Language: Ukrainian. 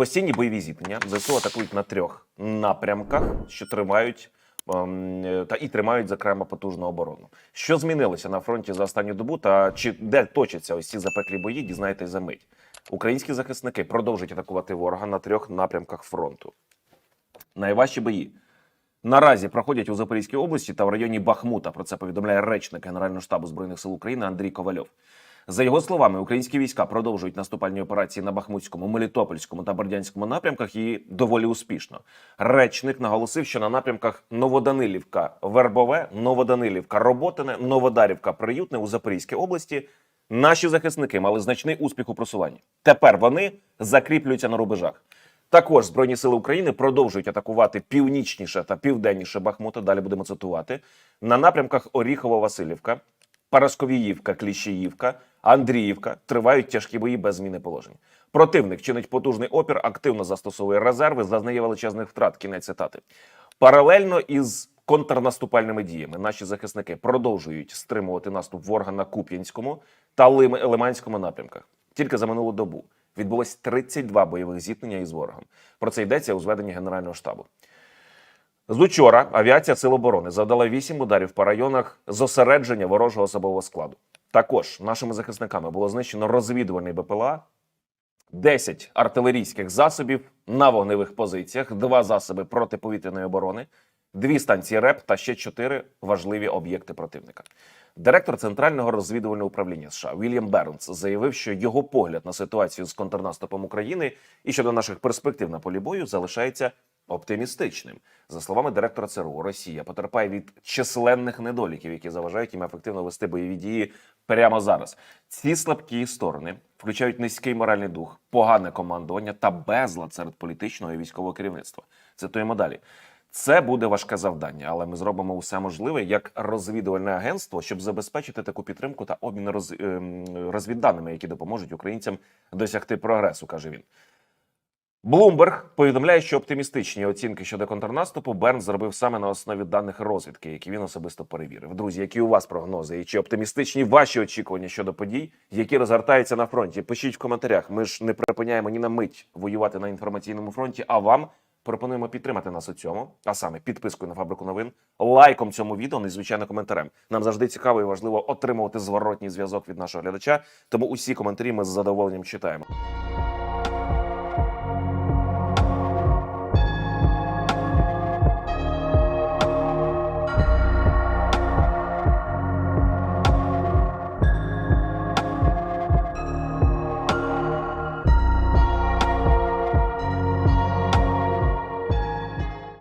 Постійні бойові зіткнення ЗСУ атакують на трьох напрямках, що тримають ем, е, та і тримають зокрема потужну оборону. Що змінилося на фронті за останню добу? Та чи де точаться ось ці запеклі бої? Дізнаєтесь за мить. Українські захисники продовжують атакувати ворога на трьох напрямках фронту. Найважчі бої наразі проходять у Запорізькій області та в районі Бахмута. Про це повідомляє речник Генерального штабу збройних сил України Андрій Ковальов. За його словами, українські війська продовжують наступальні операції на Бахмутському, Мелітопольському та Бердянському напрямках і доволі успішно. Речник наголосив, що на напрямках Новоданилівка, Вербове, Новоданилівка, Роботине, Новодарівка, Приютне у Запорізькій області. Наші захисники мали значний успіх у просуванні. Тепер вони закріплюються на рубежах. Також Збройні сили України продовжують атакувати північніше та південніше Бахмута. Далі будемо цитувати на напрямках Оріхово-Василівка, Парасковіївка, Кліщіївка, Андріївка тривають тяжкі бої без зміни положень. Противник чинить потужний опір, активно застосовує резерви, зазнає величезних втрат. Кінець цитати. Паралельно із контрнаступальними діями наші захисники продовжують стримувати наступ ворога на Куп'янському та Лиманському напрямках. Тільки за минулу добу відбулось 32 бойових зіткнення із ворогом. Про це йдеться у зведенні Генерального штабу. З учора авіація Сил оборони завдала 8 ударів по районах зосередження ворожого особового складу. Також нашими захисниками було знищено розвідувальний БПЛА, 10 артилерійських засобів на вогневих позиціях, 2 засоби протиповітряної оборони, 2 станції РЕП та ще 4 важливі об'єкти противника. Директор Центрального розвідувального управління США Вільям Бернс заявив, що його погляд на ситуацію з контрнаступом України і щодо наших перспектив на полі бою залишається оптимістичним. За словами директора ЦРУ, Росія потерпає від численних недоліків, які заважають їм ефективно вести бойові дії прямо зараз. Ці слабкі сторони включають низький моральний дух, погане командування та безлад серед політичного і військового керівництва. Цитуємо далі. Це буде важке завдання, але ми зробимо усе можливе як розвідувальне агентство, щоб забезпечити таку підтримку та обмін роз, ем, розвідданими, які допоможуть українцям досягти прогресу, каже він. Блумберг повідомляє, що оптимістичні оцінки щодо контрнаступу Берн зробив саме на основі даних розвідки, які він особисто перевірив. Друзі, які у вас прогнози і чи оптимістичні ваші очікування щодо подій, які розгортаються на фронті? Пишіть в коментарях. Ми ж не припиняємо ні на мить воювати на інформаційному фронті. А вам пропонуємо підтримати нас у цьому, а саме підпискою на фабрику новин, лайком цьому відео, ну звичайно коментарем. Нам завжди цікаво і важливо отримувати зворотній зв'язок від нашого глядача. Тому усі коментарі ми з задоволенням читаємо.